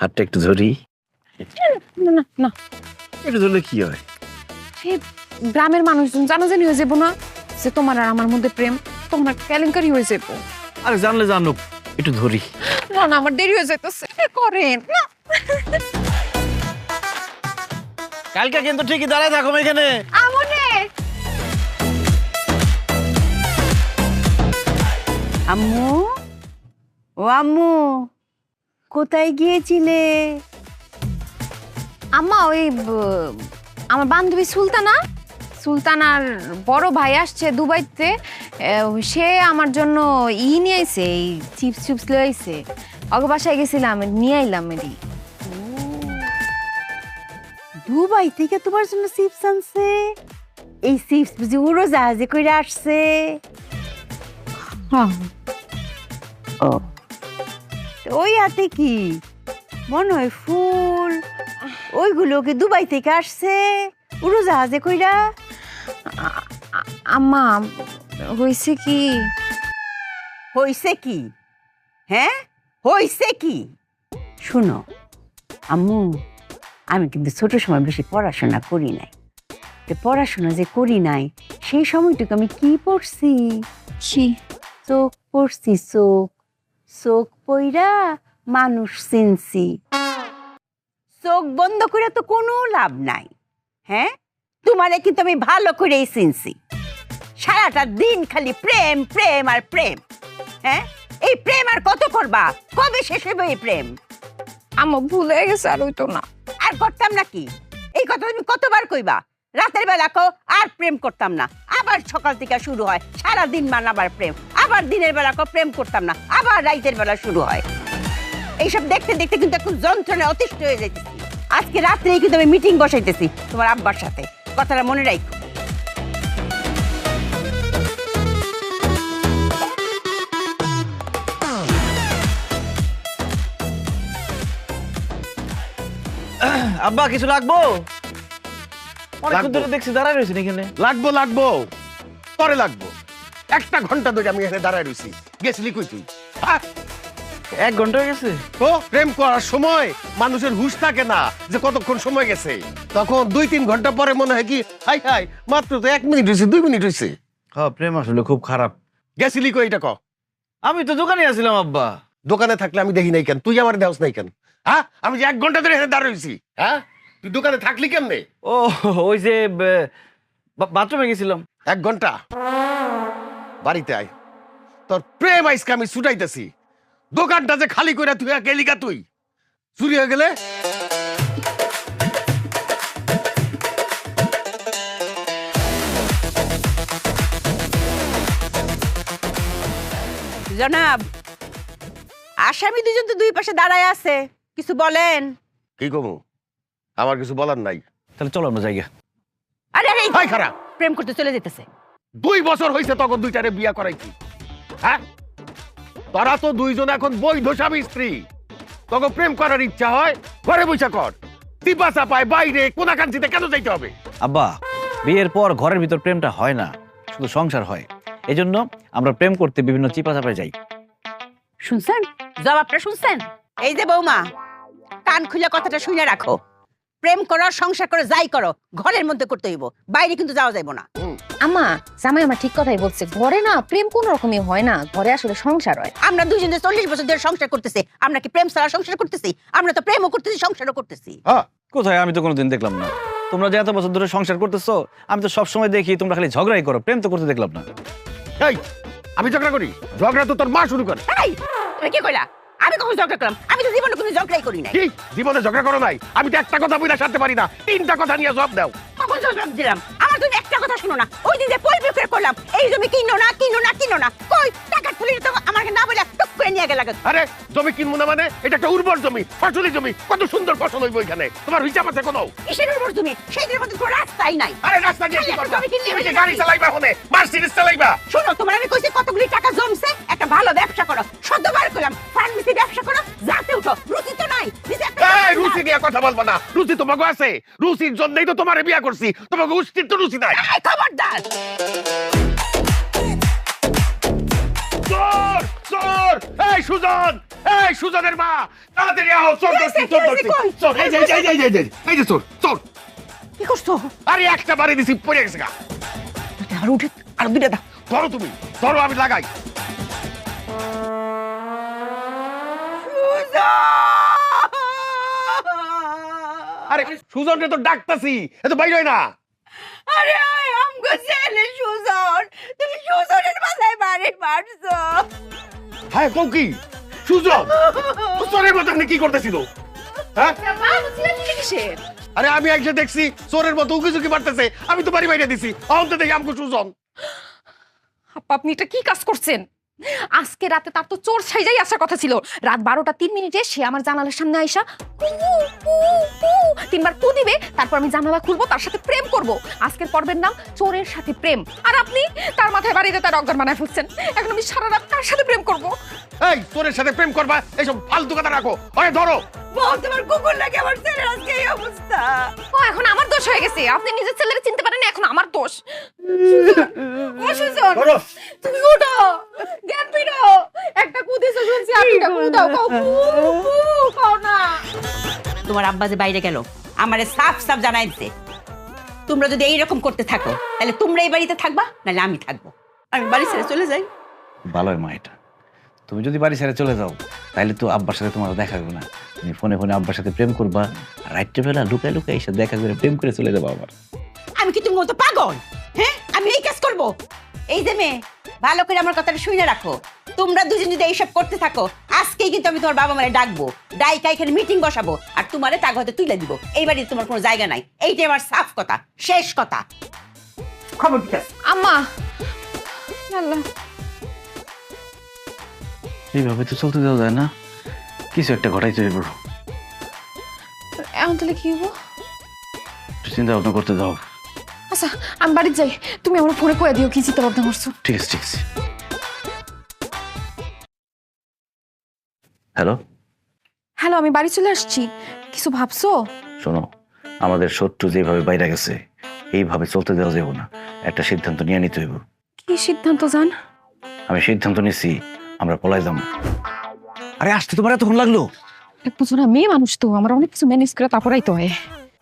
হাতটা একটু ধরি। না না না। একটু ধরলে কি হয়? সে গ্রামের মানুষজন জানাজানি হয়ে যাব না? যে তোমার আর আমার মধ্যে প্রেম তোমার কেলেঙ্কারি হয়ে যাব। আরে জানলে জানুক একটু ধরি। না না আমার দেরি হয়ে যাইতেছে। করেন না। কালকে কিন্তু ঠিকই দাঁড়ায় থাকো এখানে। আমনে। আম্মু? ও আম্মু? কোথায় গিয়েছিলে? আম্মা ওই ব- আমার বান্ধবী সুলতানা। সুলতানার বড় ভাই আসছে দুবাইতে। সে আমার জন্য ই নিয়ে আইছে এই চিপস চিপস লিয়ে আইছে অগে বাসায় গেছিলাম নিয়ে আইলাম এটি দুবাই থেকে তোমার জন্য চিপস আনছে? এই চিপস বুঝি উড়ো জাহাজে করে আসছে? ও। ওই হাতে কি? মনে হয় ফুল। ওইগুলো কি দুবাই থেকে আসছে। উড়ো জাহাজে কইরা আম্মা হইছে কি? হইছে কি? হ্যাঁ? হইছে কি? শুনো আম্মু আমি কিন্তু ছোট সময় বেশি পড়াশোনা করি নাই। তো পড়াশোনা যে করি নাই সেই সময়টুকু আমি কি পড়ছি? চোখ পড়ছি চোখ। চোখ পইরা মানুষ চিনছি। চোখ বন্ধ করে তো কোনো লাভ নাই হ্যাঁ? তোমারে কিন্তু আমি ভালো করেই চিনছি। সারাটা দিন খালি প্রেম প্রেম আর প্রেম হ্যাঁ? এই প্রেম আর কত করবা? কবে শেষ হবে এই প্রেম? আম্মা ভুলে গেছে আর হইতো না। আর করতাম নাকি এই কথা তুমি কতবার কইবা? রাতের বেলা কো আর প্রেম করতাম না। আবার সকাল থেকে শুরু হয় সারা দিন মান আবার প্রেম। আবার দিনের বেলা কো প্রেম করতাম না আবার রাতের বেলা শুরু হয়। এইসব দেখতে দেখতে কিন্তু এখন যন্ত্রণায় অতিষ্ঠ হয়ে যাইতেছি। আজকে রাত্রেই কিন্তু আমি মিটিং বসাইতেছি তোমার আব্বার সাথে। কথাটা মনে রাখো আব্বা কিছু লাগবো? অনেকক্ষণ। ধরে দেখছি দাঁড়ায় রয়েছেন এখানে। লাগবো লাগবো। পরে লাগবো। একটা ঘণ্টা ধরে আমি এখানে দাঁড়ায় রয়েছি গেছিলি কই তুই? হ্যাঁ? এক ঘণ্টা হয়ে গেছে। তো প্রেম করার সময় মানুষের হুশ থাকে না যে কতক্ষণ সময় গেছে। তখন দুই তিন ঘণ্টা পরে মনে হয় কি হাই হাই মাত্র তো এক মিনিট হয়েছে দুই মিনিট হয়েছে। হ্যাঁ প্রেম আসলে খুব খারাপ। গেছিলি কই এটা ক? আমি তো দোকানে আছিলাম আব্বা। দোকানে থাকলে আমি দেখি নাই কেন? তুই আমার দেওস নাই কেন? হ্যাঁ? আমি যে এক ঘণ্টা ধরে এখানে দাঁড়ায় রয়েছি হ্যাঁ? তুই দোকানে থাকলি কেমনে? ও ওই যে বাথরুমে গেছিলাম। এক ঘণ্টা? বাড়িতে আয়। তোর প্রেম আইসকে আমি ছুটাইতেছি। দোকানটা যে খালি করে তুই গেলি গা তুই? চুরি হয়ে গেলে? জনাব আসামি দুজন তো দুই পাশে দাঁড়ায় আছে। কিছু বলেন? কি কমু? আমার কিছু বলার নাই। তাহলে চলো আমরা জায়গা আরে আরে প্রেম করতে চলে যেতেছে। দুই বছর হয়েছে তখন দুইটারে বিয়া করাইছি। হ্যাঁ? তারা তো দুইজন এখন বৈধ স্বামী স্ত্রী। তখন প্রেম করার ইচ্ছা হয় ঘরে বৈশা কর। তিপা চাপায় বাইরে কোনাকাঞ্চিতে কেন যাইতে হবে? আব্বা বিয়ের পর ঘরের ভিতর প্রেমটা হয় না শুধু সংসার হয়। এজন্য আমরা প্রেম করতে বিভিন্ন চিপা চাপায় যাই। শুনছেন? জবাবটা শুনছেন? এই যে বৌমা কান খুলে কথাটা শুনে রাখো। প্রেম করো সংসার করো যাই করো ঘরের মধ্যে করতে হইব বাইরে কিন্তু যাওয়া যাইব না। আম্মা জামাই আমার ঠিক কথাই বলছে। ঘরে না প্রেম কোন রকমই হয় না ঘরে আসলে সংসার হয়। আমরা দুজনে চল্লিশ বছর ধরে সংসার করতেছি আমরা কি প্রেম ছাড়া সংসার করতেছি? আমরা তো প্রেমও করতেছি সংসারও করতেছি। হ্যাঁ কোথায়? আমি তো কোনোদিন দেখলাম না। তোমরা যে এত বছর ধরে সংসার করতেছো আমি তো সব সময় দেখি তোমরা খালি ঝগড়াই করো প্রেম তো করতে দেখলাম না। এই আমি ঝগড়া করি? ঝগড়া তো তোর মা শুরু করে। এই তুমি কি কইলা? আমি কখন ঝগড়া করলাম? আমি তো জীবনে কোনো ঝগড়াই করি নাই। কি? জীবনে ঝগড়া করো নাই? আমি তো একটা কথা বইলা সারতে পারি না। তিনটা কথা নিয়ে জবাব দাও। কখন জবাব দিলাম আমার তুমি একটা কথা শোনো না। ওই দিন যে পরিবেশ করলাম এই জমি কিনো না কিনো না কিনো না কই? টাকা তুলি তো আমাকে না বলে টুক করে নিয়ে গেল আরে জমি কিনবো না মানে? এটা একটা উর্বর জমি ফসলি জমি। কত সুন্দর ফসল হইব এখানে। তোমার হিসাব আছে কোনো? কিসের উপর তুমি সেইদের মধ্যে কোনো রাস্তাই নাই। আরে রাস্তা দিয়ে কি করবা? তুমি কি গাড়ি চালাইবা হনে মার্সিডিজ চালাইবা? শোনো তোমার আমি কইছি কতগুলি টাকা জমছে? একটা ভালো ব্যবসা করো। শতবার করলাম। ফার্মেসি ব্যবসা করো। যাতে উঠো। রুচি তো নাই। এই ব্যবসা রুচি নিয়ে কথা বলব না। রুচি তোমাকে আছে। রুচির জন্যই তো তোমারে বিয়া করছি। তোমাকে তো রুচি নাই। খবরদার! চোর চোর! এই সুজন এই সুজনের মা! তাড়াতাড়ি আও চোর ধরছি চোর ধরছি। চোর এই যে এই যে, এই যে, এই যে, এই যে এই যে চোর চোর। কি করছ? আরে একটা বাড়ি দিছি পড়ে গেছে গা। আর উঠে আর দুইটা দাও। ধরো তুমি ধরো আমি লাগাই। আরে সুজনকে তো ডাকতাছি এ তো বাইর না। আরে আমগো ছেলে সুজন তুমি সুজনের মাথায় বাড়ি মারছো হ্যাঁ কৌ কি? সুজন মতো আপনি কি করতেছিল? হ্যাঁ? আরে আমি একসে দেখছি চোরের মতো উকি ঝুঁকি মারতেছে আমি তো বাড়ি বাইরে দিছি অহন তো দেখি আমাকে সুজন। আপনি এটা কি কাজ করছেন? আজকে রাতে তার তো চোর সাইজাই আসার কথা ছিল। রাত বারোটা তিন মিনিটে সে আমার জানালার সামনে আইসা কু, কু, কু, তিনবার কু দিবে তারপর আমি জানালা খুলবো তার সাথে প্রেম করব। আজকের পর্বের নাম চোরের সাথে প্রেম। আর আপনি? তার মাথায় বাড়িতে তার অজ্ঞান বানায় ফেলছেন। এখন আমি সারা রাত কার সাথে প্রেম করব? এই চোরের সাথে প্রেম করবা এইসব ফালতু কথা রাখো। ওরে ধরো। বল তোমার কুকুর লাগে আমার ছেলের? আজকে এই অবস্থা। ও এখন আমার দোষ হয়ে গেছে। আপনি নিজের ছেলের চিনতে পারেন না, এখন আমার দোষ। ও সুজন তুমি উঠো। একটা শুনছি দাও কাও না। তোমার আব্বা যে বাইরে গেল আমারে সাফ সাফ জানাই দিতে তোমরা যদি এইরকম করতে থাকো তাহলে তোমরা এই বাড়িতে থাকবা নাহলে আমি থাকব। আমি বাড়ি ছেড়ে চলে যাই। ভালো হয় মা এটা। তুমি যদি বাড়ি ছেড়ে চলে যাও তাহলে তো আব্বার সাথে তোমার দেখা হবে না। তুমি ফোনে ফোনে আব্বার সাথে প্রেম করবা আর রাত্রে বেলা লুকায় লুকায় এসে দেখা করে প্রেম করে চলে যাব আবার। আমি কি তুমি মতো পাগল? হ্যাঁ? আমি এই কাজ করব। এই যে মেয়ে ভালো করে আমার কথাটা শুনে রাখো। তোমরা দুজন যদি এইসব করতে থাকো আজকেই কিন্তু আমি তোমার বাবা মারে ডাকবো। ডাইকা এখানে মিটিং বসাবো আর তোমারে টাকা হয়তো তুলে দিব। এই বাড়িতে তোমার কোনো জায়গা নাই। এইটাই আমার সাফ কথা শেষ কথা। খবর আম্মা! আল্লাহ। এইভাবে তো চলতে দেওয়া যায় না। কিছু একটা ঘটাইতে হইব। এখন তাহলে কি হব চিন্তা ভাবনা করতে দাও। আচ্ছা আমি বাড়িতে যাই। তুমি আমার ফোনে কয়ে দিও কি চিন্তা ভাবনা করছ? ঠিক আছে ঠিক আছে। হ্যালো? হ্যালো আমি বাড়ি চলে আসছি। কিছু ভাবছ? শোনো আমাদের শত্রু যেভাবে বাইরে গেছে এইভাবে চলতে দেওয়া যাবে না। একটা সিদ্ধান্ত নিয়ে নিতে হইব। কি সিদ্ধান্ত জান? আমি সিদ্ধান্ত নিছি আমরা পলাই যাব। আরে আসতে তোমার এতক্ষণ লাগল? এক বুঝো না মেয়ে মানুষ তো আমার অনেক কিছু ম্যানেজ করে তারপরাই তো হয়।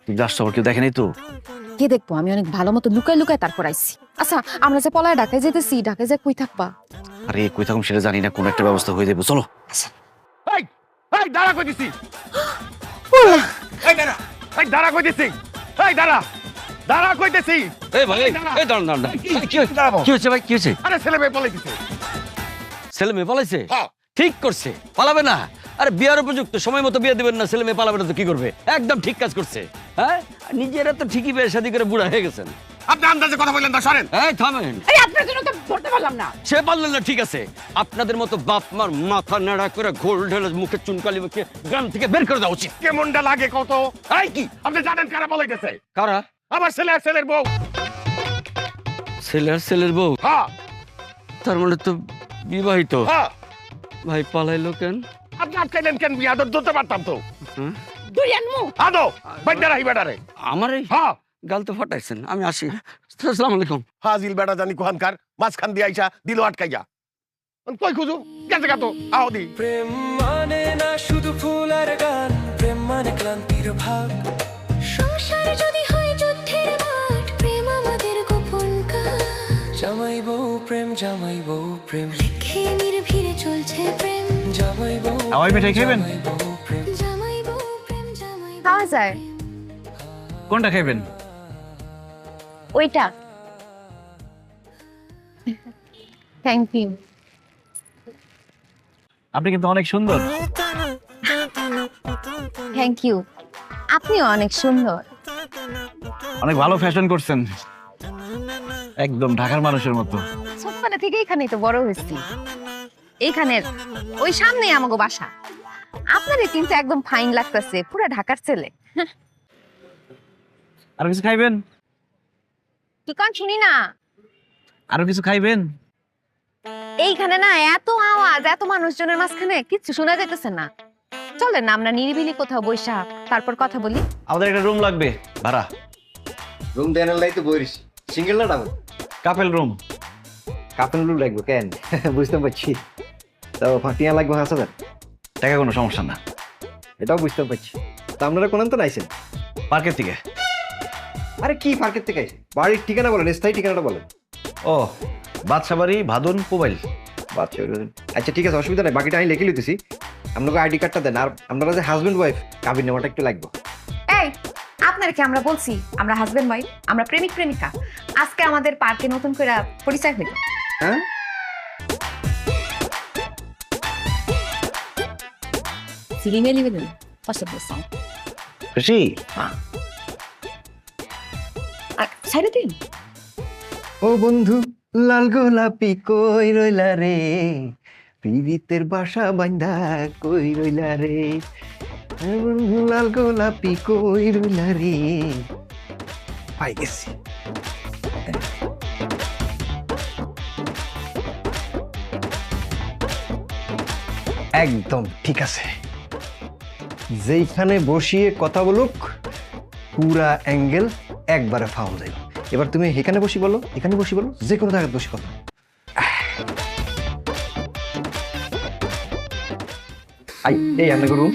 তুমি যাচ্ছ আবার কেউ দেখে নাই তো? কে দেখব? আমি অনেক ভালো মতো লুকায় লুকায় তারপর আইছি। আচ্ছা আমরা যে পলায় ঢাকায় যেতেছি ঢাকায় যে কই থাকবা? আরে কই থাকুম সেটা জানি না কোনো একটা ব্যবস্থা হয়ে যাবে চলো। এই এই দাঁড়া কই দিছি এই দাঁড়া এই দাঁড়া কই দিছি এই দাঁড়া দাঁড়া কই দিছি এই ভাই এই দাঁড়া। দাঁড়ান। কি- হয়েছে? ভাই কি হয়েছে? আরে ছেলে মেয়ে বলে দিছে ছেলে মেয়ে পালাইছে? হ্যাঁ। ঠিক করছে পালাবে না। আর বিয়ার উপযুক্ত সময় মতো বিয়ে দেবেন না ছেলে মেয়ে পালাবে না তো কি করবে? একদম ঠিক কাজ করছে হ্যাঁ? নিজেরা তো ঠিকই বিয়ে শাদী করে বুড়া হয়ে গেছেন। আপনি আন্দাজে কথা বললেন তো সরেন। এই থামেন। এই আপনার জন্য তো ধরতে পারলাম না। সে পারলেন না ঠিক আছে। আপনাদের মতো বাপ মার মাথা নাড়া করে ঘোল ঢেলে মুখে চুনকালি মুখে গ্রাম থেকে বের করে দেওয়া উচিত। কেমনটা লাগে কত? এই কি? আপনি জানেন কারা বলাইতেছে কারা? আমার ছেলে আর ছেলের বউ। ছেলে আর ছেলের বউ? হ্যাঁ। তার মানে তো বিবাহিত। হ্যাঁ। ভাই পালাইলো কেন? আপনি আটকাইলেন কেন? বিয়া ধরতে পারতাম তো। হ্যাঁ? দুরিয়ান মু আদো বাইদ্যা রাহি বেটারে আমার এই হ্যাঁ। গাল তো ফাটাইছেন আমি আসি। আসসালামু আলাইকুম। হাজিল বেটা জানি কোহানকার মাঝখান দিয়ে আইসা দিল আটকাইয়া। কই খুঁজু? গেছে গাতো আও দি। প্রেম মানে না শুধু ফুল আর গান প্রেম মানে ক্লান্তির ভাগ। সংসার যদি জামাই বউ প্রেম জামাই বউ প্রেম। রেখে নির্ভীরে চলছে প্রেম। জামাই বউ হাওয়াই মিঠাই খাইবেন? জামাই বউ প্রেম। জামাই খাওয়া যায়। কোনটা খাইবেন? ওইটা। থ্যাংক ইউ আপনি কিন্তু অনেক সুন্দর। থ্যাংক ইউ আপনিও অনেক সুন্দর। অনেক ভালো ফ্যাশন করছেন। একদম ঢাকার মানুষের মতো। ছোটবেলা থেকে এখানেই তো বড় হয়েছি। এইখানের ওই সামনেই আমাগো বাসা। আপনারে কিন্তু একদম ফাইন লাগতেছে পুরো ঢাকার ছেলে। আরও কিছু খাইবেন? দোকান শুনি না? আরও কিছু খাইবেন? এইখানে না এত আওয়াজ এত মানুষজনের মাঝখানে কিচ্ছু শোনা যাইতেছে না। চলেন না আমরা নিরিবিলি কোথাও বৈশা তারপর কথা বলি। আমাদের একটা রুম লাগবে ভাড়া। রুম দেনের লাই তো বইরিস। সিঙ্গেল না double couple room couple room লাগবে কেন? বুঝতে পারছি। তো ফাটিয়া লাগবে হাজার হাজার। টাকা কোনো সমস্যা না। এটাও বুঝতে পারছি। তা আপনারা কোন তো নাইছেন? পার্কের থেকে। আরে কি পার্কের থেকে আইছেন? বাড়ির ঠিকানা বলেন স্থায়ী ঠিকানাটা বলেন। ও বাদশা বাড়ি ভাদন মোবাইল বাচ্চা আচ্ছা ঠিক আছে অসুবিধা নাই বাকিটা আমি লিখে লিতেছি আপনাকে আইডি কার্ডটা দেন আর আপনারা যে হাজবেন্ড ওয়াইফ কাবির নামাটা একটু লাগবে। আপনার কি আমরা বলছি আমরা হাজবেন্ড ওয়াইফ আমরা প্রেমিক প্রেমিকা। আজকে আমাদের পার্কে নতুন করে পরিচয় হইল হ্যাঁ? সিলিমে লিবে দিন পছন্দ সং খুশি আর দিন। ও বন্ধু লাল গোলাপি কই রইলা রে? পীড়িতের বাসা বান্ধা কই রইলা রে? লাল গোলাপি পাই গেছি। একদম ঠিক আছে। যেইখানে বসিয়ে কথা বলুক, পুরা অ্যাঙ্গেল একবারে ফাউল যাই এবার তুমি এখানে বসি বলো, এখানে বসি বলো যে কোনো জায়গায় বসি কথা আই, এই আমি করুন।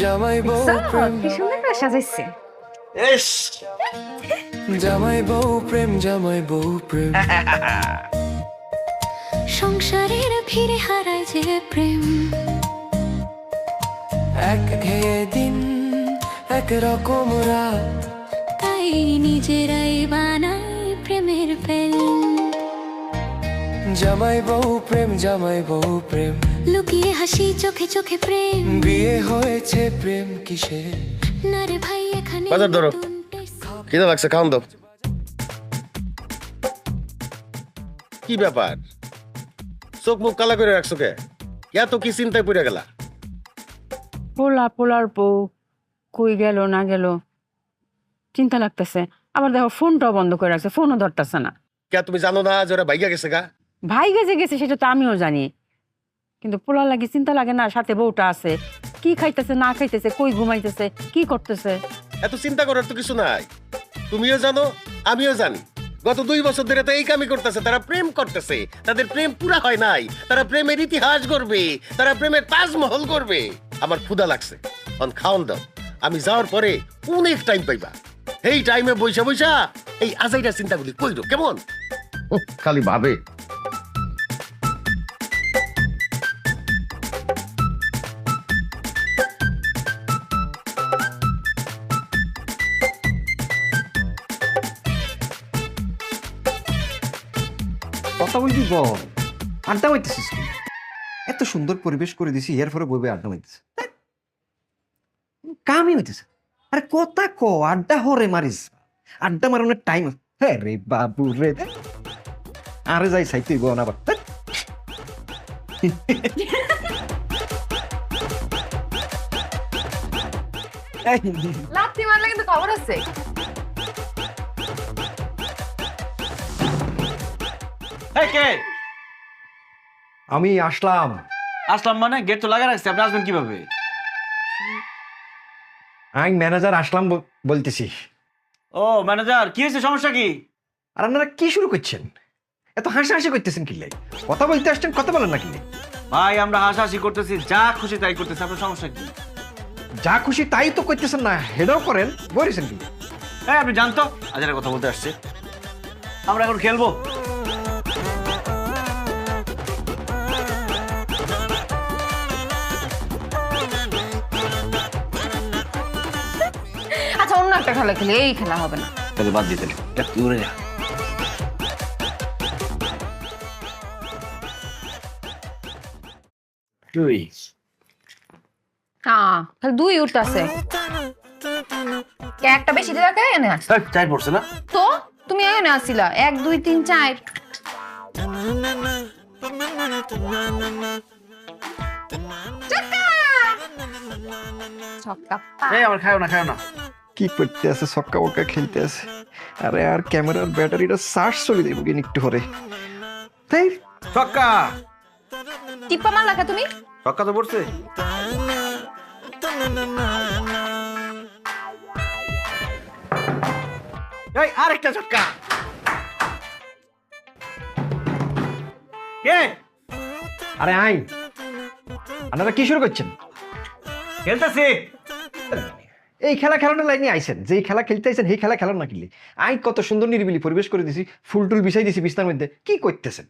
জামাই বউ প্রেম কি সুন্দর করে সাজাইছে। জামাই বউ প্রেম জামাই বউ প্রেম। সংসারের ভিড়ে হারায় যে প্রেম। এক ঘেয়ে দিন এক রকম রাত। তাই নিজেরাই বানাই প্রেমের পেল জামাই বউ প্রেম জামাই বউ প্রেম। লুকিয়ে হাসি চোখে চোখে প্রেম। বিয়ে হয়েছে প্রেম কিসের না রে ভাই এখানে বাজার ধরো। লাগছে খাওন দাও কি ব্যাপার? চোখ মুখ কালা করে রাখছো কে? এত কি চিন্তায় পড়ে গেলা? পোলা পোলার বউ কই গেল না গেল? চিন্তা লাগতেছে। আবার দেখো ফোনটাও বন্ধ করে রাখছে ফোনও ধরতেছে না। কে তুমি জানো না যে ওরা বাইগা গেছে গা? ভাই গেছে গেছে সেটা তো আমিও জানি। কিন্তু পোলার লাগে চিন্তা লাগে না সাথে বউটা আছে। কি খাইতেছে না খাইতেছে কই ঘুমাইতেছে কি করতেছে? এত চিন্তা করার তো কিছু নাই। তুমিও জানো আমিও জানি। গত দুই বছর ধরে তো এই কামই করতেছে তারা প্রেম করতেছে। তাদের প্রেম পুরা হয় নাই। তারা প্রেমের ইতিহাস করবে তারা প্রেমের তাজমহল করবে আমার ক্ষুধা লাগছে। অন খাওন দাও। আমি যাওয়ার পরে অনেক টাইম পাইবা। এই টাইমে বৈশা বৈশা এই আজাইরা চিন্তাগুলি কইরো কেমন? খালি ভাবে। কথা বলবি বল আড্ডা মাইতেছিস এত সুন্দর পরিবেশ করে দিছি, এর পরে বইবে আড্ডা মাইতেছে। কামই হইতেছে। আরে কথা ক, আড্ডা হরে মারিস। আড্ডা মারানোর টাইম হ্যাঁ রে বাবু রে। আরে যাই, সাইতে গো না ধ্যাৎ। লাত্তি মারলে কিন্তু খবর আছে। এই কে? আমি আসলাম। আসলাম মানে গেট তো লাগা রাখছে আপনি আসবেন কীভাবে? আমি ম্যানেজার আসলাম বলতেছি। ও ম্যানেজার কি হয়েছে সমস্যা কি? আর আপনারা কি শুরু করছেন? এত হাসাহাসি করতেছেন কি কথা বলতে আসছেন কথা বলেন না কি ভাই আমরা হাসাহাসি করতেছি যা খুশি তাই করতেছি আপনার সমস্যা কি? যা খুশি তাই তো করতেছেন না হেডাও করেন বলেছেন কি হ্যাঁ আপনি জানতো? আজারের কথা বলতে আসছে। আমরা এখন খেলব। একটা খেলা খেলি এই খেলা হবে না। তাহলে বাদ দিতে তুই উড়ে যা। তুই? হ্যাঁ খালি দুই উঠতেছে। একটা বেশি দিয়ে এনে আস চাই পড়ছে না? তো তুমি এনে আসছিলা এক দুই তিন চার। ছক্কা! ছক্কা এই আমার খাও না খাও না। কি করতে আছে? সক্কা বক্কা খেলতে আছে। আরে আর ক্যামেরার ব্যাটারিটা চার্জ চলে দেবো কিন একটু পরে। তাই? ছক্কা! টিপ্পা কা তুমি? ছক্কা তো পড়ছে। এই আরেকটা কে? আরে আই আপনারা কি শুরু করছেন? খেলতেছি। এই খেলা খেলানোর লাইনে আইছেন যে খেলা খেলতে আইছেন সেই খেলা খেলার না কিনলে আই কত সুন্দর নিরিবিলি পরিবেশ করে দিছি ফুল টুল বিছাই দিছি বিছনার মধ্যে। কি করতেছেন?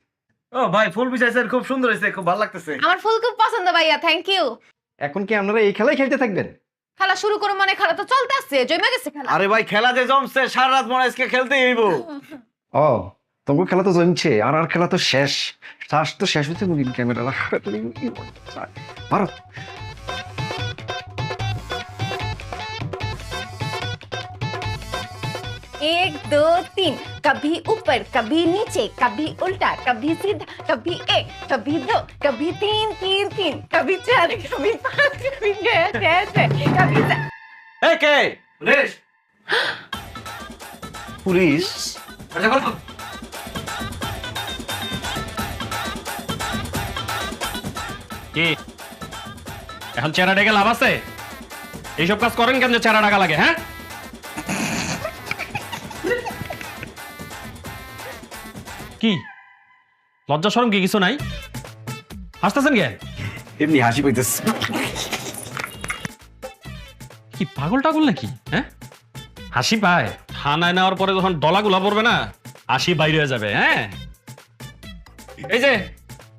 ও ভাই ফুল বিছাইছেন খুব সুন্দর হয়েছে খুব ভালো লাগতেছে। আমার ফুল খুব পছন্দ ভাইয়া থ্যাংক ইউ এখন কি আপনারা এই খেলাই খেলতে থাকবেন? খেলা শুরু করো মানে খেলা তো চলতে আসছে জমে গেছে খেলা। আরে ভাই খেলা যে জমছে সারা রাত মনে আজকে খেলতেই হইব। ও তোমার খেলা তো জমছে আর আর খেলা তো শেষ। শ্বাস তো শেষ হচ্ছে মুগিন ক্যামেরা ভারত एक दो तीन कभी ऊपर कभी नीचे कभी उल्टा कभी सीधा कभी एक कभी दो कभी तीन तीन तीन कभी चार कभी पाँच कभी छह छह छह कभी सात এই কে রেশ পুলিশ কি এখন চেহারা ডেকে লাভ আছে এইসব কাজ করেন কেন যে চেহারা ডাকা লাগে হ্যাঁ কি? লজ্জা সরম কি কিছু নাই? হাসতেছেন কেন? এমনি হাসি পাইতেছে। কি পাগল টাগল নাকি? হ্যাঁ? হাসি পায়। থানায় নেওয়ার পরে যখন ডলাগুলা পড়বে না হাসি বাইরে হয়ে যাবে হ্যাঁ? এই যে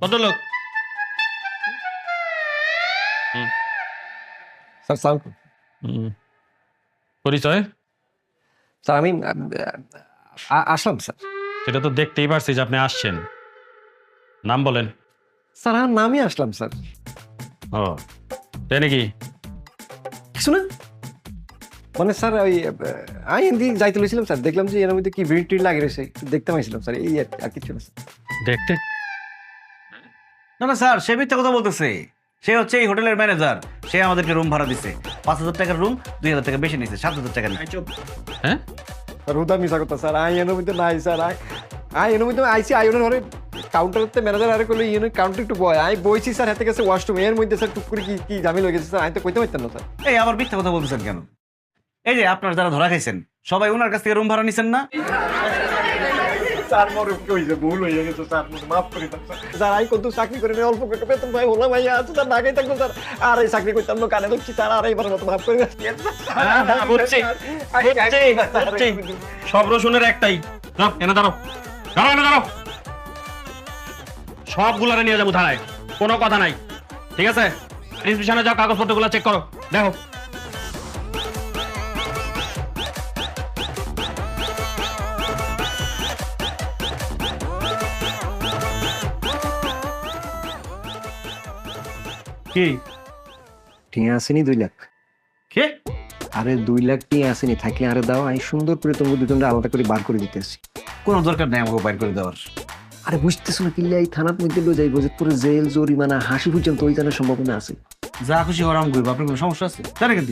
ভদ্রলোক। স্যার স্যার হুম। পরিচয়? স্যার আমি আসলাম স্যার। সেটা তো দেখতেই পারছি যে আপনি আসছেন। নাম বলেন। স্যার আমার নামই আসলাম স্যার। ও তাই নাকি? কিছু না। মানে স্যার ওই আমি এমনি যাইতে লইছিলাম স্যার। দেখলাম যে এর মধ্যে কি ভিড় টিড় লাগে রয়েছে দেখতে পাইছিলাম স্যার। এই আর আর কিছু না দেখতে? না না স্যার সে মিথ্যা কথা বলতেছে। সে হচ্ছে এই হোটেলের ম্যানেজার। সে আমাদেরকে রুম ভাড়া দিছে। পাঁচ হাজার টাকার রুম দুই হাজার টাকা বেশি নিছে সাত হাজার টাকা হ্যাঁ? হুদা মিশা কথা স্যার আই এর মধ্যে নাই স্যার আই আই এর মধ্যে আইসি আই ওনার ঘরে কাউন্টারতে ম্যানেজার আরে করলে ইউনো কাউন্টার একটু বয় আই বইছি স্যার হাতে গেছে ওয়াশরুম এর মধ্যে স্যার টুক করে কি কি জামিল হয়ে গেছে স্যার আমি তো কইতে পারতাম না স্যার এই আবার মিথ্যা কথা বলতেছেন কেন এই যে আপনার যারা ধরা খাইছেন, সবাই ওনার কাছ থেকে রুম ভাড়া নিছেন না? স্যার মোর কইছে ভুল হয়ে গেছে স্যার মোর মাফ করে দাও স্যার। আই কত চাকরি করে নে অল্প করে বেতন ভাই হলো ভাই আছে স্যার নাগাই থাকব স্যার। আর এই চাকরি করতাম না কানে স্যার আর এইবার মতো মাফ করে দাও বুঝছি, বুঝছি, বুঝছি। সব রসুনের একটাই। যাও এনে দাঁড়াও। দাঁড়াও এনে দাঁড়াও। সবগুলারে নিয়ে যাব থানায় কোনো কথা নাই। ঠিক আছে? রিসিপশনে যাও কাগজপত্রগুলো চেক করো। দেখো। কি? টিয়া আসেনি দুই লাখ। কে? আরে দুই লাখ টিয়া আসেনি থাকলে আরে দাও আমি সুন্দর করে তোমার দুজনটা আলাদা করে বার করে দিতেছি কোনো দরকার নেই আমাকে বাইর করে দেওয়ার। আরে বুঝতেছো না কিল্লা এই থানার মধ্যে যাইবো যে পুরো জেল জরিমানা হাসি পর্যন্ত ওইখানে সম্ভাবনা আছে। যা খুশি করাম করব আপনার কোনো সমস্যা আছে? জানে কেন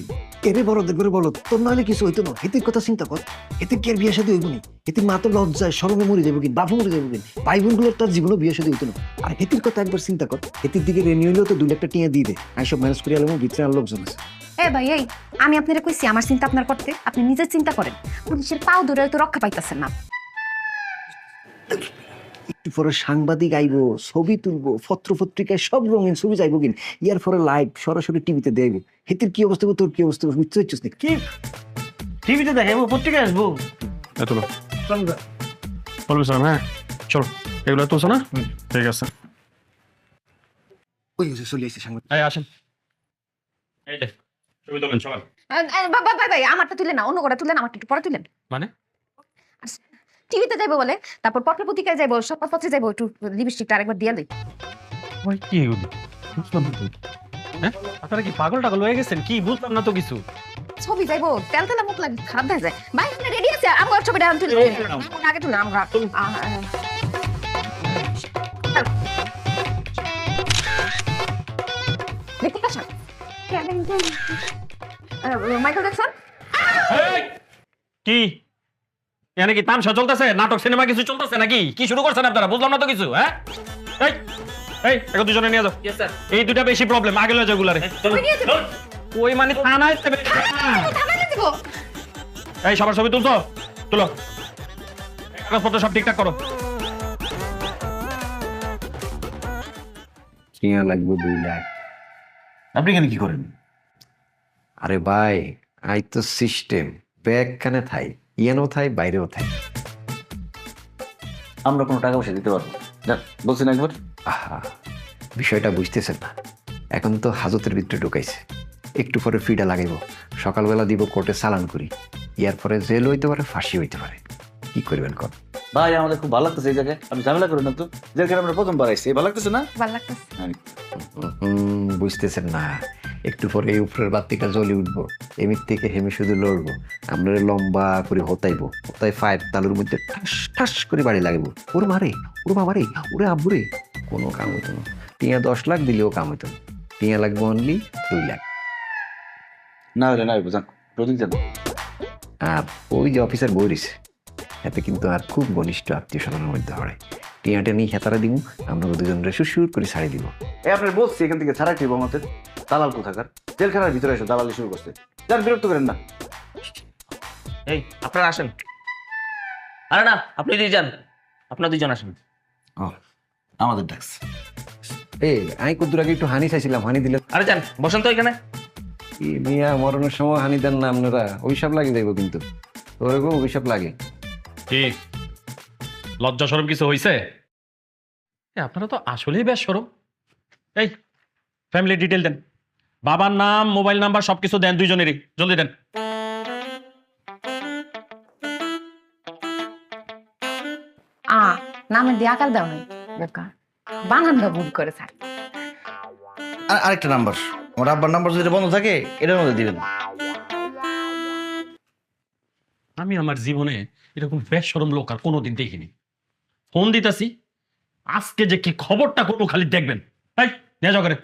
এরে বড়দের করে বলো তোর নাহলে কিছু হইতো না। হেতির কথা চিন্তা কর হেতির কি আর বিয়ে সাথে হইব নি? হেতির মা তো লজ্জায় সরমে মরে যাব কিন বাপু মরে যাব কিন ভাই বোনগুলোর তার জীবনও বিয়ে সাথে হইতো না। আর হেতির কথা একবার চিন্তা কর হেতির দিকে রেনি হইলেও তো দুই লাখটা টিয়া দিয়ে দে। আমি সব ম্যানেজ করে আলো ভিতরে আর লোকজন আছে। এ ভাই এই আমি আপনারা কইছি আমার চিন্তা আপনার করতে। আপনি নিজের চিন্তা করেন। পুলিশের পাও ধরে তো রক্ষা পাইতেছেন না। একটু পরে সাংবাদিক আইবো ছবি তুলবো পত্র পত্রিকায় সব রঙিন ছবি যাইবো কিন ইয়ার পরে লাইভ সরাসরি টিভিতে দেব হেতির কি অবস্থা তোর কি অবস্থা বুঝতে পারছিস না কি? টিভিতে দেখাবো পত্রিকায় আসব? এত বলবি স্যার হ্যাঁ? চলো। এগুলো তুলছো না? ঠিক আছে। ওই চলে আসছে সাংবাদিক। আসেন। এই যে ছবি তোলেন সবাই ভাই ভাই আমারটা তুলেন না অন্য করে তুলেন আমারটা একটু পরে তুলেন। মানে? টিভিতে যাইবো বলে তারপর পত্র পত্রিকায় যাইবো সংবাদপত্রে যাইবো একটু লিপস্টিকটা আরেকবার দিয়ে লই। ওই কি এগুলি? বুঝলাম না তো। হ্যাঁ? আপনারা কি পাগল টাগল হয়ে গেছেন? কি? বুঝলাম না তো কিছু। ছবি যাইবো তেল তেলা মুখ লাগে খারাপ দেখা যায়। ভাই আপনি রেডি আছে? আমার ছবিটা আগে তুলে আমরা আহ, আহ। দেখতে পাচ্ছেন? Michael Jackson? কি? এখানে কি তামসা চলতেছে? নাটক সিনেমা কিছু চলতেছে নাকি? কি শুরু করছেন আপনারা? বুঝলাম না তো কিছু হ্যাঁ? এই এই দুজনে নিয়ে যাও। এই দুটা বেশি প্রবলেম আগে লয়ে যাও গুলারে। ওই মানে থানায়। এই সবার ছবি তুলছো? চলো কাগজপত্র সব ঠিকঠাক করো। টিয়া লাগবে দুই লাখ। আপনি এখানে কি করেন? আরে ভাই আই তো সিস্টেম ব্যাগ কানে থাই। ইয়ানো থাই বাইরেও থাই। আমরা কোনো টাকা পয়সা দিতে পারব না। বলছেন একবার। আহা বিষয়টা বুঝতেছেন না। এখন তো হাজতের ভিতরে ঢুকাইছে। একটু পরে ফিডা লাগাইব। সকালবেলা দিব কোর্টে চালান করি। ইয়ার পরে জেল হইতে পারে ফাঁসি হইতে পারে। কি করবেন কর ভাই আমাদের খুব ভালো লাগতেছে এই জায়গায়। আপনি ঝামেলা করেন না তো। যেখানে আমরা প্রথমবার আইসি ভালো লাগতেছে না? ভালো লাগতেছে। বুঝতেছেন না। একটু পরে এই উপরের বাতিটা জ্বলে উঠবো। এমির থেকে হেমি শুধু লড়বো। আমরা লম্বা করে হতাইবো। হতাই ফাইভ তালুর মধ্যে ঠাস ঠাস করে বাড়ি লাগবো ওরে মারে ওরে বাবারে ওরে আব্বুরে কোনো কাম হইতো না। টিয়া দশ লাখ দিলেও কাম হইতো না। টিয়া লাগবে অনলি দুই লাখ। না হলে না বুঝান প্রদীপ জান আর ওই যে অফিসার বই বইরিস এতে কিন্তু আর খুব ঘনিষ্ঠ আত্মীয় স্বজনের মধ্যে হয়। টিয়াটা নিয়ে হেতারা দিব আমরা দুজনরে সুর করে ছাড়ি দিব। এই আপনার বলছি এখান থেকে ছাড়া খেয়ে আমাদের দালাল কোথাকার? জেলখানার ভিতরে এসে দালালি শুরু করছে। যার বিরক্ত করেন না। এই আপনারা আসেন। আরে না আপনি দুই যান। আপনার দুইজন আসেন। ও আমাদের ডাকছে। এই আমি কদ্দুর আগে একটু হানি চাইছিলাম হানি দিলে। আরে যান বসেন তো এখানে। কি মিয়া মরণের সময় হানি দেন না আপনারা? অভিশাপ লাগে যাইব কিন্তু। ওরকম অভিশাপ লাগে। ঠিক লজ্জা সরম কিছু হইছে? এ, আপনারা তো আসলেই বেশ সরম। এই ফ্যামিলি ডিটেল দেন। বাবার নাম মোবাইল নাম্বার সবকিছু দেন দুইজনেরই। জলদি দেন। আ নামের দিয়ে আকার দাও নাই বোকা। বানানটা ভুল করে স্যার। আর আরেকটা নাম্বার। আমার আব্বার নাম্বার যদি বন্ধ থাকে এটার মধ্যে দিবেন আমি আমার জীবনে এরকম বেশ সরম লোক আর কোনোদিন দেখিনি। ফোন দিতেছি আজকে যে কি খবরটা করব খালি দেখবেন। এই নিয়ে যাও করে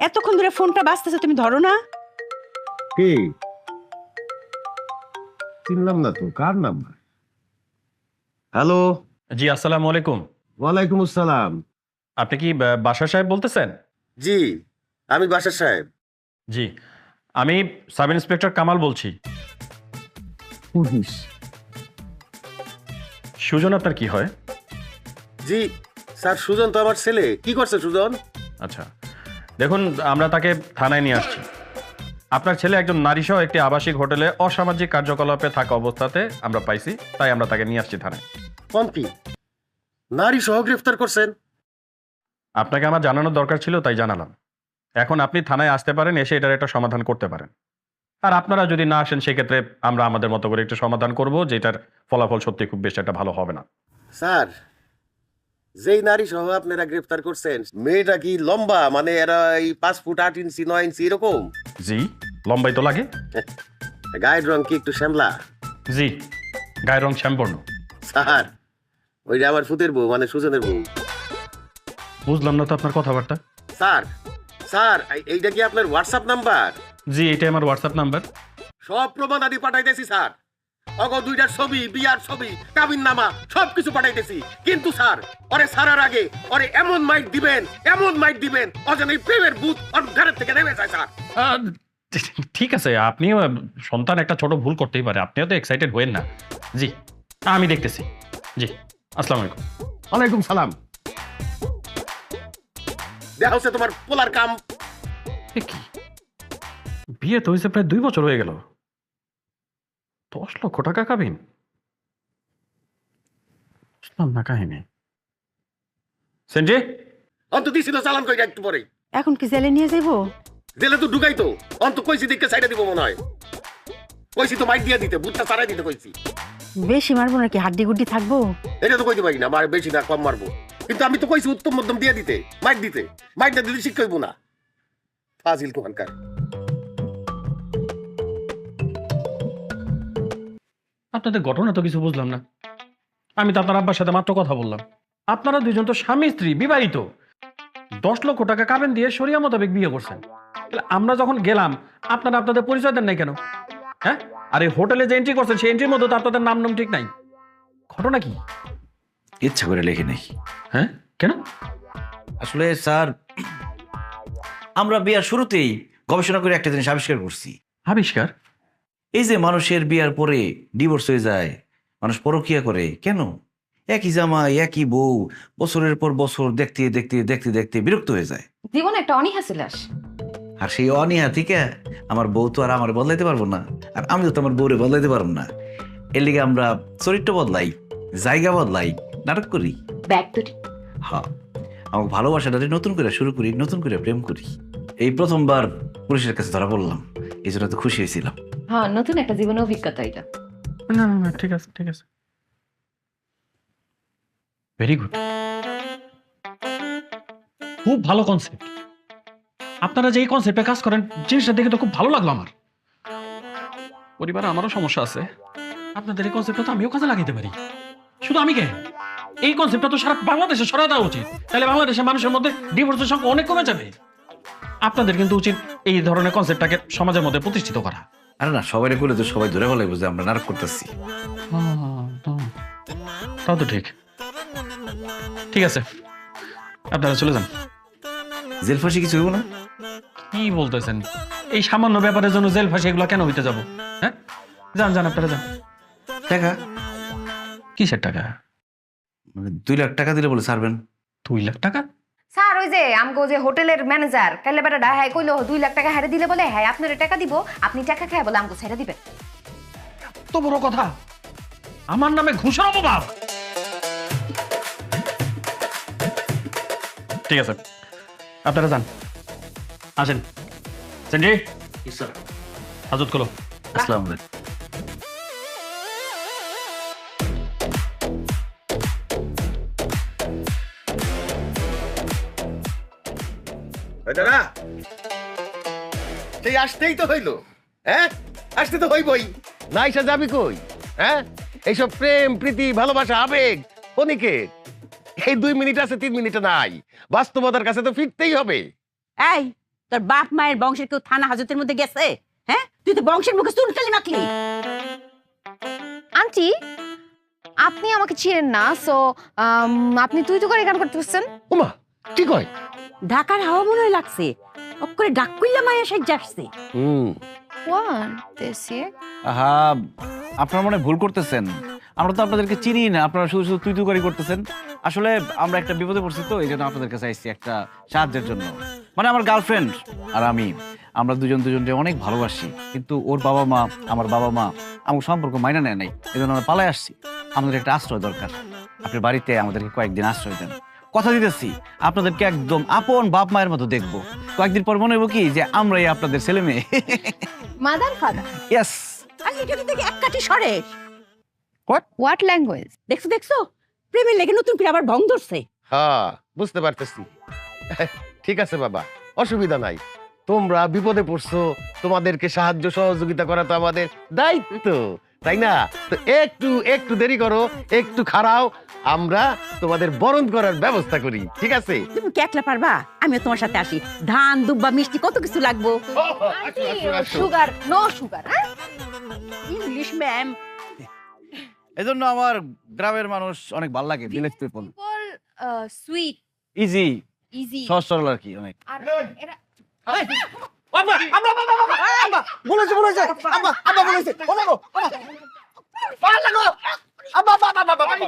এতক্ষণ ধরে ফোনটা বাজতেছে তুমি ধরো না। কি? চিনলাম না তো কার নাম্বার? হ্যালো? জি আসসালামু আলাইকুম। ওয়ালাইকুম আসসালাম। আপনি কি বা- বাসা সাহেব বলতেছেন? জি। আমি বাসার সাহেব। জি আমি সাব ইন্সপেক্টর কামাল বলছি। সুজন আপনার কি হয়? জি স্যার সুজন তো আমার ছেলে। কি করছে সুজন? আচ্ছা দেখুন আমরা তাকে থানায় নিয়ে আসছি। আপনার ছেলে একজন নারীসহ একটি আবাসিক হোটেলে অসামাজিক কার্যকলাপে থাকা অবস্থাতে আমরা পাইছি তাই আমরা তাকে নিয়ে আসছি থানায়। কি? নারী সহ গ্রেফতার করছেন? আপনাকে আমার জানানোর দরকার ছিল তাই জানালাম। এখন আপনি থানায় আসতে পারেন এসে এটার একটা সমাধান করতে পারেন। আর আপনারা যদি না আসেন সেক্ষেত্রে আমরা আমাদের মতো করে একটু সমাধান করব যেটার ফলাফল সত্যি খুব বেশি একটা ভালো হবে না। স্যার যেই নারী সহ আপনারা গ্রেফতার করছেন মেয়েটা কি লম্বা? মানে এরা এই পাঁচ ফুট আট ইঞ্চি নয় ইঞ্চি এরকম? জি লম্বাই তো লাগে। গায়ের রং কি একটু শ্যামলা? জি গায়ের রং শ্যামবর্ণ স্যার ওইটা আমার ফুতের বউ মানে সুজনের বউ। বুঝলাম না তো আপনার কথাবার্তা। স্যার স্যার এইটা কি আপনার হোয়াটসঅ্যাপ নাম্বার জি এটাই আমার হোয়াটসঅ্যাপ নাম্বার সব প্রমাণ আদি পাঠাইতেছি স্যার। অগ দুইটার ছবি বিয়ার ছবি কাবিন নামা সব কিছু পাঠাইতেছি। কিন্তু স্যার ওরে সারার আগে ওরে এমন মাইক দিবেন এমন মাইক দিবেন অজন এই প্রেমের বুথ ওর ঘরের থেকে নেমে যায় স্যার। ঠিক আছে আপনিও সন্তান একটা ছোট ভুল করতেই পারে আপনিও তো এক্সাইটেড হয়েন না। জি আমি দেখতেছি। জি আসসালামু আলাইকুম। ওয়ালাইকুম সালাম। দেখা হচ্ছে তোমার পোলার কাম। এ কি? বিয়ে তো হয়েছে প্রায় দুই বছর হয়ে গেল। দশ লক্ষ টাকা কাবিন। বুঝলাম না কাহিনী। সেন্টি অন্ত দিছিল চালান কইরা একটু পরে। এখন কি জেলে নিয়ে যাইবো? জেলে তো ঢুকাই তো অন্ত কইছি দিকে সাইডে দিব মনে হয়। কইছি তো মাইক দিয়ে দিতে বুটটা সারাই দিতে কইছি। বেশি মারবো নাকি হাড্ডি গুড্ডি থাকব? এটা তো কইতে পারি না মার বেশি না কম মারবো। কিন্তু আমি তো কইছি উত্তম মধ্যম দিয়ে দিতে, মাইক দিতে। মাইক না দিতে শিখ কইবো না। ফাজিল কোহানকার আপনাদের ঘটনা তো কিছু বুঝলাম না। আমি তো আপনার আব্বার সাথে মাত্র কথা বললাম। আপনারা দুজন তো স্বামী, স্ত্রী, বিবাহিত। দশ লক্ষ টাকা কাবেন দিয়ে সরিয়া মোতাবেক বিয়ে করছেন। আমরা যখন গেলাম, আপনারা আপনাদের পরিচয় দেন নাই কেন? হ্যাঁ? আর এই হোটেলে যে এন্ট্রি করছেন, সেই এন্ট্রির মধ্যে তো আপনাদের নাম নাম ঠিক নাই। ঘটনা কি? ইচ্ছা করে লেখি নাই। হ্যাঁ? কেন? আসলে স্যার আমরা বিয়ার শুরুতেই গবেষণা করে একটা জিনিস আবিষ্কার করছি। আবিষ্কার? এই যে মানুষের বিয়ার পরে ডিভোর্স হয়ে যায় মানুষ পরকিয়া করে কেন? একই জামা একই বউ বছরের পর বছর দেখতে দেখতে দেখতে দেখতে বিরক্ত হয়ে যায়। জীবনে একটা অনীহা আস। আর সেই অনীহা থেকে আমার বউ তো আর আমার বদলাইতে পারব না আর আমি তো আমার বউরে বদলাইতে পারব না। এর লিগে আমরা চরিত্র বদলাই জায়গা বদলাই নাটক করি? ব্যাগ তো হ্যাঁ। আমার নতুন করে শুরু করি নতুন করে প্রেম করি। এই প্রথমবার পুলিশের কাছে ধরা পড়লাম এই জন্য তো খুশি হয়েছিলাম। হ্যাঁ নতুন একটা জীবনের অভিজ্ঞতা এটা। না না না ঠিক আছে ঠিক আছে। ভেরি গুড খুব ভালো কনসেপ্ট আপনারা যে এই কনসেপ্টে কাজ করেন জিনিসটা দেখে তো খুব ভালো লাগল আমার। পরিবারে আমারও সমস্যা আছে। আপনাদের এই কনসেপ্টটা তো আমিও কাজে লাগাইতে পারি। শুধু আমি কে? এই কনসেপ্টটা তো সারা বাংলাদেশে সরা দেওয়া উচিত। তাহলে বাংলাদেশের মানুষের মধ্যে ডিভোর্সের সংখ্যা অনেক কমে যাবে। আপনাদের কিন্তু উচিত এই ধরনের কনসেপ্টটাকে সমাজের মধ্যে প্রতিষ্ঠিত করা। আরে না সবাই করে তো সবাই ধরে ভালো যে আমরা নাটক করতেছি। তাও তো ঠিক। ঠিক আছে আপনারা চলে যান। জেল ফাঁসি কিছু হইব না? কি বলতেছেন? এই সামান্য ব্যাপারের জন্য জেল ফাঁসি এগুলো কেন হইতে যাব? হ্যাঁ? যান যান আপনারা যান। টাকা? কিসের টাকা? মানে দুই লাখ টাকা দিলে বলে ছাড়বেন দুই লাখ টাকা? স্যার ওই যে আমগো যে হোটেলের ম্যানেজার কাইলে বেটা হ্যাঁ কইলো দুই লাখ টাকা হারে দিলে বলে হ্যাঁ আপনার টাকা দিব আপনি টাকা খায় বলে আমগো ছেড়ে দিবেন। তো বড় কথা! আমার নামে ঘুষের অভাব ঠিক আছে আপনারা যান। আসেন। সেন্ডি হাজত করো আসসালাম আলাইকুম। আসতেই তো হইল। হ্যাঁ? আসতে তো হইবই। না এসে যাবি কই? হ্যাঁ? এইসব প্রেম প্রীতি ভালোবাসা আবেগ অনিকে এই দুই মিনিট আছে তিন মিনিটে নাই। বাস্তবতার কাছে তো ফিরতেই হবে। এই তোর বাপ মায়ের বংশের কেউ থানা হাজতের মধ্যে গেছে? হ্যাঁ? তুই তো বংশের মুখে চুনকালি মাখলি আন্টি আপনি আমাকে চিনেন না সো আপনি তুই তো করে গান করতে পারছেন ওমা কি কয়? ঢাকার হাওয়া মনে হয় লাগছে। অক্করে ডাক কইলা মায়া সাজ্জা আসছে হুম। ওয়ান দেশে হ্যাঁ আপনারা মনে ভুল করতেছেন। আমরা তো আপনাদেরকে চিনি না আপনারা শুধু শুধু তুই তুই করে করতেছেন। আসলে আমরা একটা বিপদে পড়ছি তো এই জন্য আপনাদের কাছে আসছি একটা সাহায্যের জন্য। মানে আমার গার্লফ্রেন্ড আর আমি আমরা দুজন দুজনকে অনেক ভালোবাসি কিন্তু ওর বাবা মা আমার বাবা মা আমার সম্পর্ক মাইনা নেয় নাই এই জন্য আমরা পালায় আসছি। আমাদের একটা আশ্রয় দরকার। আপনার বাড়িতে আমাদেরকে কয়েকদিন আশ্রয় দেন। কথা দিতেছি আপনাদেরকে একদম আপন বাপ মায়ের মতো দেখব। কয়েকদিন পর মনে হইব কি যে আমরাই আপনাদের ছেলে মেয়ে। মাদার ফাদার ইয়েস তো দেখি এক কাঠি সরে। হোয়াট ল্যাঙ্গুয়েজ দেখছ দেখছ? প্রেমের লেগে নতুন করে আবার ভং ধরছে। হ্যাঁ বুঝতে পারতেছি। ঠিক আছে বাবা অসুবিধা নাই। তোমরা বিপদে পড়ছো তোমাদেরকে সাহায্য সহযোগিতা করা তো আমাদের দায়িত্ব। তাই না? তো একটু একটু দেরি করো একটু খাড়াও। আমরা তোমাদের বরণ করার ব্যবস্থা করি ঠিক আছে? তুমি কি একলা পারবা? আমিও তোমার সাথে আসি। ধান দুব্বা মিষ্টি কত কিছু লাগবো। সুগার নো সুগার হ্যাঁ? English ma'am. এই জন্য আমার গ্রামের মানুষ অনেক ভালো লাগে village people sweet easy easy সহজ সরল আর কি অনেক। আর এরা বলেছে বলেছে আব্বা আব্বা বলেছে ও মাগো, আব্বা। আল্লাহ গো! আব্বা, আব্বা, আব্বা, আব্বা, আব্বা।